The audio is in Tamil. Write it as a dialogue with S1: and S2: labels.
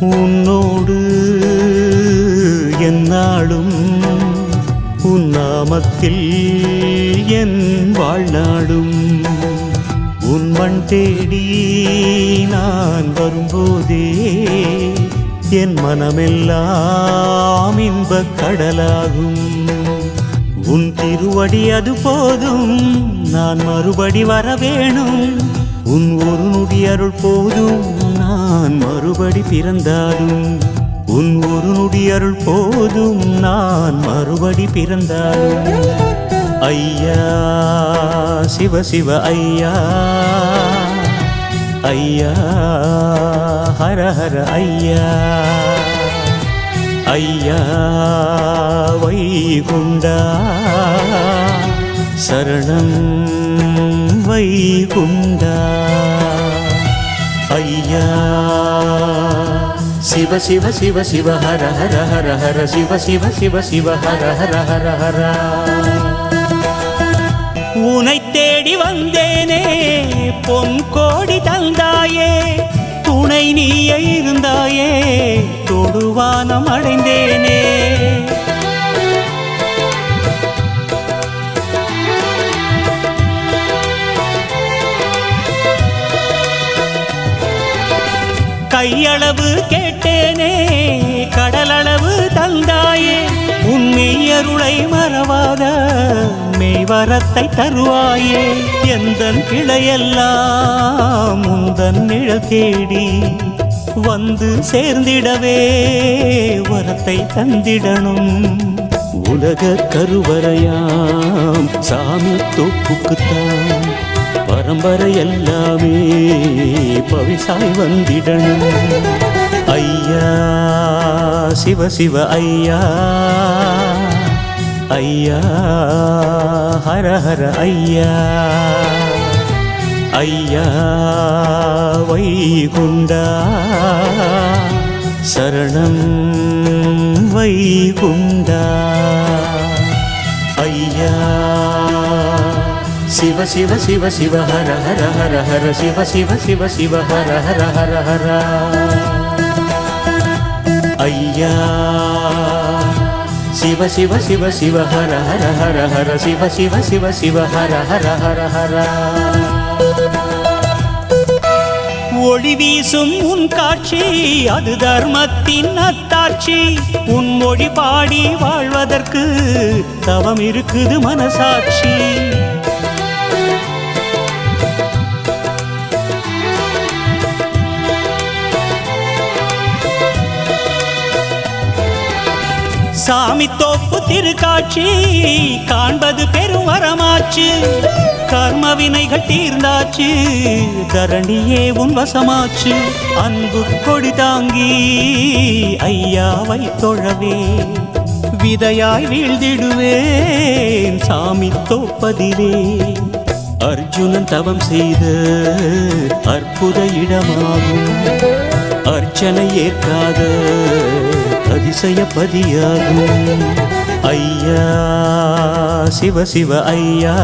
S1: உன்னோடு என்னாலும் உன்னாமத்தில் என் வாழ்நாடும் உன் மண் தேடி நான் வரும்போதே என் மனமெல்லாம் இன்பக் கடலாகும். உன் திருவடி அது போதும் நான் மறுபடி வர வேணும். உன் ஒரு நொடி அருள் போதும் மறுபடி பிறந்தாலும் உன் ஒரு நொடி அருள் போதும் நான் மறுபடி பிறந்தாலும். ஐயா சிவ சிவ ஐயா. ஐயா ஹர ஹர ஐயா. ஐயா வைகுண்டா. சரணம் வைகுண்டா. ஐயா சிவ சிவ சிவ சிவ ஹர ஹர ஹர ஹர சிவ சிவ சிவ சிவ ஹர ஹர ஹர ஹர. உனை தேடி வந்தேனே பொன் கோடி தந்தாயே துணை நீயே இருந்தாயே தொடுவானம் அடைந்தேனே. கையளவு கேட்டேனே கடலளவு தந்தாயே. உன் மறவாத மெய்வரத்தை தருவாயே. எந்த கிளையெல்லாம் முந்தன் நிழல் தேடி வந்து சேர்ந்திடவே வரத்தை தந்திடணும். உலக கருவறையாம் சாமி தொப்புக்குத்தான் பரம்பரை எல்லாமே பவிசாய் வந்திடணும் ஐயா சிவ சிவ ஐயா. ஐயா ஹர ஹர ஐயா. ஐயா வைகுண்டா. சரணம் வைகுண்டா. சிவ சிவ சிவ சிவ ஹர ஹர ஹர ஹர சிவ சிவ சிவ சிவ ஹர ஹர ஹர ஹர ஐயா சிவ சிவ சிவ சிவ ஹர ஹர ஹர ஹர சிவ சிவ சிவ சிவ ஹர ஹர ஹர ஹர ஒளி வீசும் உன் காட்சி அது தர்மத்தின் அத்தாட்சி உன் மொழி பாடி வாழ்வதற்கு தவம் இருக்குது மனசாட்சி சாமி தோப்பு திருக்காட்சி காண்பது பெரும் வரமாச்சு. கர்ம வினைகள் தீர்ந்தாச்சு தரணியே உன் வசமாச்சு. அன்பு கொடி தாங்கி ஐயாவை தொழவே விதையாய் வீழ்ந்திடுவேன் சாமி தோப்பதிலே. அர்ஜுனன் தவம் செய்த அற்புத இடமாகும். அர்ச்சனை ஏற்காத அதிசயப்பதியாகும் ஐயா சிவ சிவ ஐயா